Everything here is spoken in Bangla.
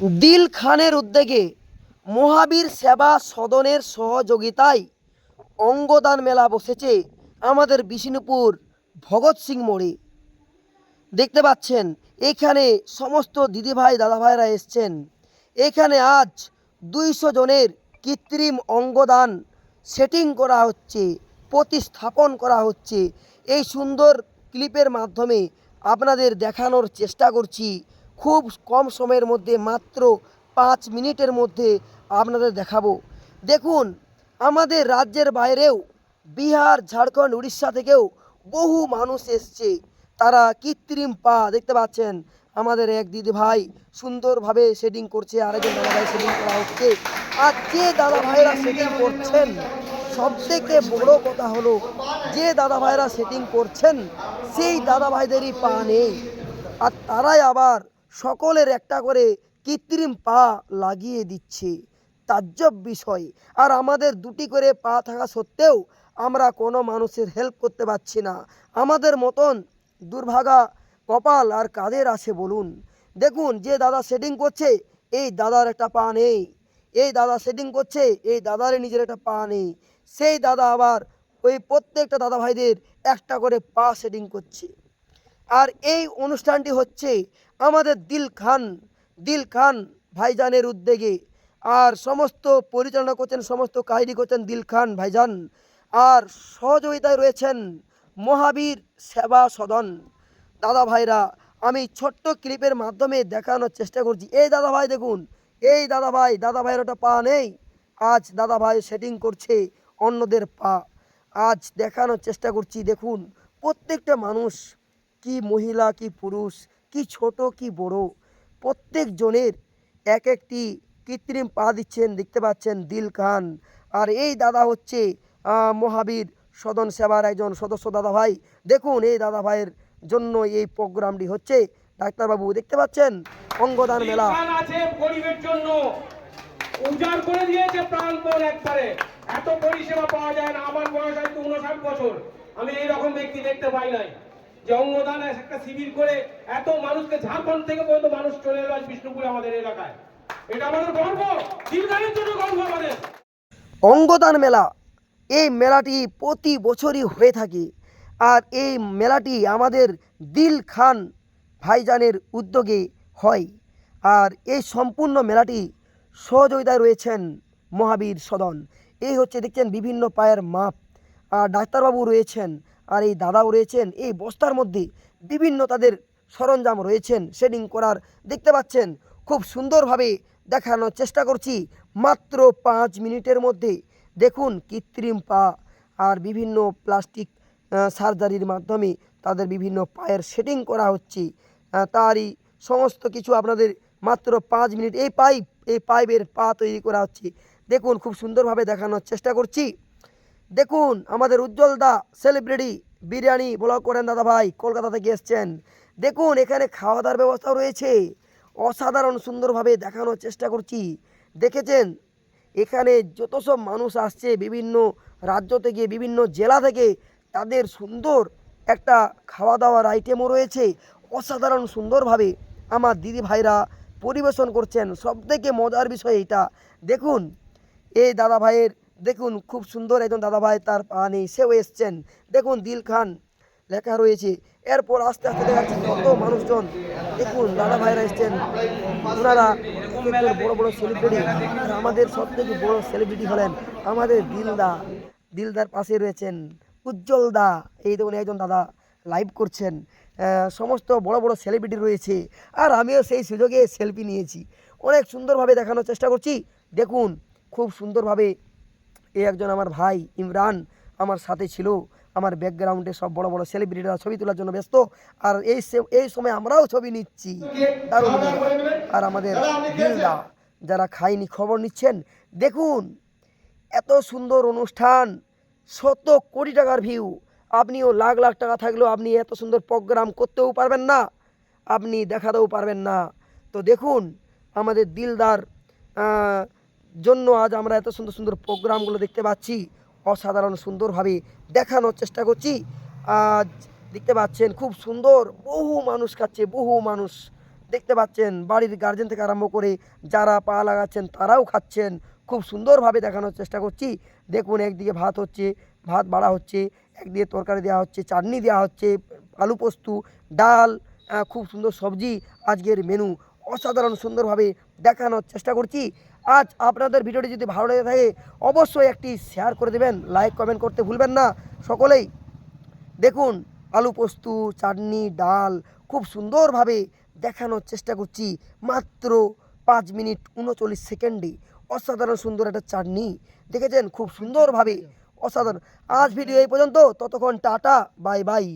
দিল খানের উদ্যোগে মহাবীর সেবা সদনের সহযোগিতায় অঙ্গদান মেলা বসেছে আমাদের বিষ্ণুপুর ভগৎ সিং মোড়ে। দেখতে পাচ্ছেন, এখানে সমস্ত দিদিভাই, দাদাভাইরা এসছেন। এখানে আজ দুইশো জনের কৃত্রিম অঙ্গদান সেটিং করা হচ্ছে, প্রতিস্থাপন করা হচ্ছে। এই সুন্দর ক্লিপের মাধ্যমে আপনাদের দেখানোর চেষ্টা করছি। খুব কম সময়ের মধ্যে, মাত্র পাঁচ মিনিটের মধ্যে আপনাদের দেখাবো। দেখুন, আমাদের রাজ্যের বাইরেও বিহার, ঝাড়খণ্ড, উড়িষ্যা থেকেও বহু মানুষ এসছে। তারা কৃত্রিম পা দেখতে পাচ্ছেন। আমাদের এক দিদি ভাই সুন্দরভাবে শেডিং করছে, আরেকজন দাদা ভাই শেডিং করা হচ্ছে। আর যে দাদা ভাইরা শেডিং করছেন সব থেকে বড় কথা হলো, যে দাদা ভাইরা সেটিং করছেন, সেই দাদা ভাইদেরই পা নেই। আর তারাই আবার সকলের একটা করে কৃত্রিম পা লাগিয়ে দিচ্ছে। তাজ্জব বিষয়। আর আমাদের দুটি করে পা থাকা সত্ত্বেও আমরা কোনো মানুষের হেল্প করতে পারছি না। আমাদের মতন দুর্ভাগা কপাল আর কাদের আছে বলুন? দেখুন, যে দাদা সেটিং করছে, এই দাদার একটা পা নেই। এই দাদা সেটিং করছে, এই দাদার নিজের একটা পা নেই। সেই দাদা আবার ওই প্রত্যেকটা দাদা ভাইদের একটা করে পা সেটিং করছে। আর এই অনুষ্ঠানটি হচ্ছে আমাদের দিল খান দিল খান ভাইজানের উদ্যোগে। আর সমস্ত পরিচালনা করছেন, সমস্ত কাহিনী করছেন দিল খান ভাইজান। আর সহযোগিতায় রয়েছেন মহাবীর সেবা সদন। দাদা ভাইরা, আমি ছোট্ট ক্লিপের মাধ্যমে দেখানোর চেষ্টা করছি। এই দাদা ভাই দেখুন, এই দাদা ভাই, দাদা ভাইয়ের ওটা পা নেই। আজ দাদা ভাই সেটিং করছে অন্যদের পা। আজ দেখানোর চেষ্টা করছি, দেখুন, প্রত্যেকটা মানুষ কি মহিলা কি পুরুষ কি ছোট কি বড়। প্রত্যেক জনের এক একটি কৃত্রিম পা দিচ্ছেন দেখতে পাচ্ছেন দিল খান। আর এই দাদা হচ্ছে মহাবীর সদন সেবার একজন সদস্য দাদা ভাই। দেখুন এই দাদা ভাইয়ের জন্য এই প্রোগ্রামটি হচ্ছে। ডাক্তারবাবু দেখতে পাচ্ছেন? অঙ্গদান মেলা। আছে গরিবের জন্য। উজাড় করে দিয়েছে প্রাণপণ একবারে। এত পরিষেবা পাওয়া যায় না। আমার বয়স হয়তো উনষাট বছর। আমি এই রকম ব্যক্তি দেখতে পাই নাই। যে অঙ্গদান একটা শিবির করে এত মানুষকে ঝাড়খণ্ড থেকে পর্যন্ত মানুষ চলে এলো আজ বিষ্ণুপুরে আমাদের এলাকায়। এটা আমাদের গর্ব। দীর্ঘানের জন্য গর্ব আমাদের। অঙ্গদান মেলা। এই মেলাটি প্রতি বছরই হয়ে থাকে। আর এই মেলাটি আমাদের দিল খান ভাইজানের উদ্যোগে হয়। আর এই সম্পূর্ণ মেলাটি সহযোগিতায় রয়েছেন মহাবীর সদন। এই হচ্ছে দেখছেন বিভিন্ন পায়ের মাপ। আর ডাক্তারবাবু রয়েছেন আর এই দাদাও রয়েছেন এই বস্তার মধ্যে। বিভিন্ন তাদের সরঞ্জাম রয়েছেন, শেডিং করার দেখতে পাচ্ছেন। খুব সুন্দরভাবে দেখানোর চেষ্টা করছি মাত্র পাঁচ মিনিটের মধ্যে। দেখুন কৃত্রিম পা আর বিভিন্ন প্লাস্টিক সার্জারির মাধ্যমে তাদের বিভিন্ন পায়ের সেটিং করা হচ্ছে। তারই সমস্ত কিছু আপনাদের মাত্র পাঁচ মিনিট এই পাইপ, এই পাইপের পা তৈরি করা হচ্ছে। দেখুন খুব সুন্দরভাবে দেখানোর চেষ্টা করছি। দেখুন, আমাদের উজ্জ্বল দা সেলিব্রিটি বিরিয়ানি ব্লগ করেন দাদা ভাই, কলকাতা থেকে এসছেন। দেখুন, এখানে খাওয়া দাওয়ার ব্যবস্থাও রয়েছে। অসাধারণ সুন্দরভাবে দেখানোর চেষ্টা করছি। দেখেছেন? এখানে যত সব মানুষ আসছে, বিভিন্ন রাজ্য থেকে, বিভিন্ন জেলা থেকে, তাদের সুন্দর একটা খাওয়া দাওয়ার আইটেমও রয়েছে। অসাধারণ সুন্দরভাবে আমার দিদি ভাইরা পরিবেশন করছেন। সবথেকে মজার বিষয় এটা। দেখুন, এই দাদা ভাইয়ের দেখুন, খুব সুন্দর একজন দাদাভাই তার পা নেই সেও এসছেন। দেখুন, দিল খান, লেখা রয়েছে। এরপর আস্তে আস্তে দেখা যাচ্ছে কত মানুষজন। দেখুন দাদা ভাইরা এসছেন। ওনারা বড় বড় সেলিব্রিটি আর আমাদের সব থেকে বড় সেলিব্রিটি হলেন আমাদের দিলদা। দিলদার পাশে রয়েছেন উজ্জ্বল দা। এই দেখুন, একজন দাদা লাইভ করছেন। সমস্ত বড় বড় সেলিব্রিটি রয়েছে। আর আমিও সেই সুযোগে সেলফি নিয়েছি। অনেক সুন্দরভাবে দেখানোর চেষ্টা করছি। দেখুন, খুব সুন্দরভাবে এই একজন আমার ভাই ইমরান আমার সাথে ছিল। আমার ব্যাকগ্রাউন্ডে সব বড় বড় সেলিব্রিটিরা ছবি তোলার জন্য ব্যস্ত। আর এই এই সময় আমরাও ছবি নিচ্ছি। দারুণ। আর আমাদের দিলদা যারা খাইনি খবর নিচ্ছেন দেখুন এত সুন্দর অনুষ্ঠান শত কোটি টাকার ভিউ আপনিও লাখ লাখ টাকা থাকলেও আপনি এত সুন্দর প্রোগ্রাম করতেও পারবেন না। আপনি দেখাতেও পারবেন না। তো দেখুন আমাদের দিলদার জন্য আজ আমরা এত সুন্দর সুন্দর প্রোগ্রামগুলো দেখতে পাচ্ছি। অসাধারণ সুন্দরভাবে দেখানোর চেষ্টা করছি। আজ দেখতে পাচ্ছেন খুব সুন্দর, বহু মানুষ খাচ্ছে, বহু মানুষ দেখতে পাচ্ছেন। বাড়ির গার্জেন থেকে আরম্ভ করে যারা পা লাগাচ্ছেন তারাও খাচ্ছেন। খুব সুন্দরভাবে দেখানোর চেষ্টা করছি। দেখুন, একদিকে ভাত হচ্ছে, ভাত বাড়া হচ্ছে, একদিকে তরকারি দেওয়া হচ্ছে, চাটনি দেওয়া হচ্ছে, আলু পোস্ত, ডাল খুব সুন্দর সবজি আজকের মেনু অসাধারণ সুন্দরভাবে দেখানোর চেষ্টা করছি। আজ আপনাদের ভিডিওটি যদি ভালো লেগে থাকে, অবশ্যই একটি শেয়ার করে দেবেন। লাইক কমেন্ট করতে ভুলবেন না। সকলেই দেখুন, আলু পোস্ত, চাটনি, ডাল খুব সুন্দরভাবে দেখানোর চেষ্টা করছি। মাত্র পাঁচ মিনিট উনচল্লিশ সেকেন্ডে। অসাধারণ সুন্দর একটা চাটনি। দেখেছেন? খুব সুন্দরভাবে অসাধারণ। আজ ভিডিও এই পর্যন্ত। ততক্ষণ টাটা, বাই বাই।